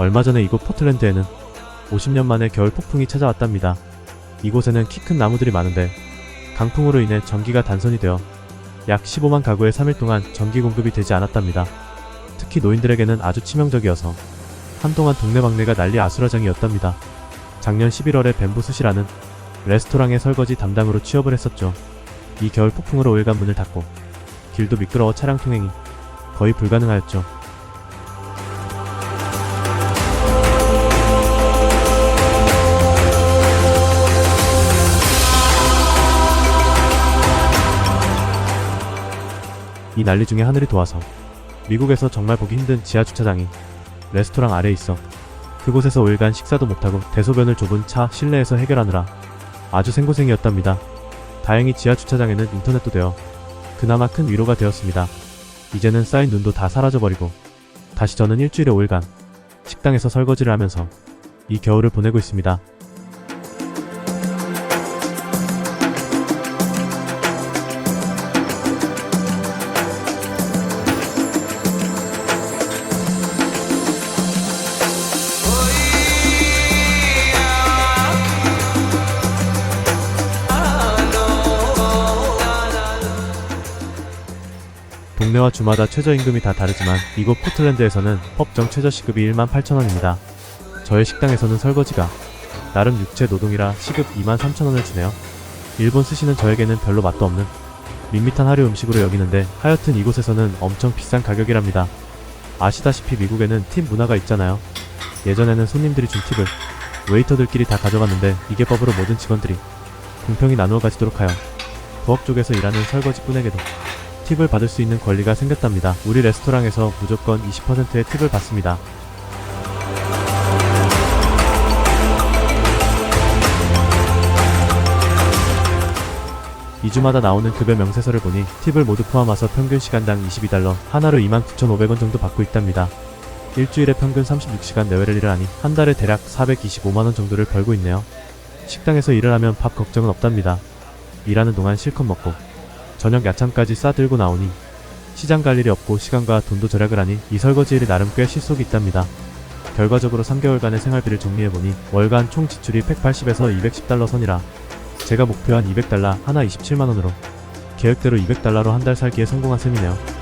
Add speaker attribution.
Speaker 1: 얼마 전에 이곳 포틀랜드에는 50년 만에 겨울 폭풍이 찾아왔답니다. 이곳에는 키 큰 나무들이 많은데 강풍으로 인해 전기가 단선이 되어 약 15만 가구에 3일 동안 전기 공급이 되지 않았답니다. 특히 노인들에게는 아주 치명적이어서 한동안 동네방네가 난리 아수라장이었답니다. 작년 11월에 뱀부스시라는 레스토랑의 설거지 담당으로 취업을 했었죠. 이 겨울 폭풍으로 5일간 문을 닫고 길도 미끄러워 차량 통행이 거의 불가능하였죠. 이 난리 중에 하늘이 도와서 미국에서 정말 보기 힘든 지하 주차장이 레스토랑 아래에 있어 그곳에서 5일간 식사도 못하고 대소변을 좁은 차 실내에서 해결하느라 아주 생고생이었답니다. 다행히 지하 주차장에는 인터넷도 되어 그나마 큰 위로가 되었습니다. 이제는 쌓인 눈도 다 사라져버리고 다시 저는 일주일에 5일간 식당에서 설거지를 하면서 이 겨울을 보내고 있습니다. 동네와 주마다 최저임금이 다 다르지만 이곳 포틀랜드에서는 법정 최저시급이 1만 8천원입니다. 저의 식당에서는 설거지가 나름 육체 노동이라 시급 2만 3천원을 주네요. 일본 스시는 저에게는 별로 맛도 없는 밋밋한 하류 음식으로 여기는데 하여튼 이곳에서는 엄청 비싼 가격이랍니다. 아시다시피 미국에는 팁 문화가 있잖아요. 예전에는 손님들이 준 팁을 웨이터들끼리 다 가져갔는데 이게 법으로 모든 직원들이 공평히 나누어 가지도록 하여 부엌 쪽에서 일하는 설거지꾼에게도 팁을 받을 수 있는 권리가 생겼답니다. 우리 레스토랑에서 무조건 20%의 팁을 받습니다. 이주마다 나오는 급여 명세서를 보니 팁을 모두 포함해서 평균 시간당 22달러, 하나로 29,500원 정도 받고 있답니다. 일주일에 평균 36시간 내외를 일을 하니 한 달에 대략 425만원 정도를 벌고 있네요. 식당에서 일을 하면 밥 걱정은 없답니다. 일하는 동안 실컷 먹고 저녁 야참까지 싸들고 나오니 시장 갈 일이 없고 시간과 돈도 절약을 하니 이 설거지 일이 나름 꽤 실속이 있답니다. 결과적으로 3개월간의 생활비를 정리해보니 월간 총 지출이 180에서 210달러 선이라 제가 목표한 200달러 하나 27만원으로 계획대로 200달러로 한 달 살기에 성공한 셈이네요.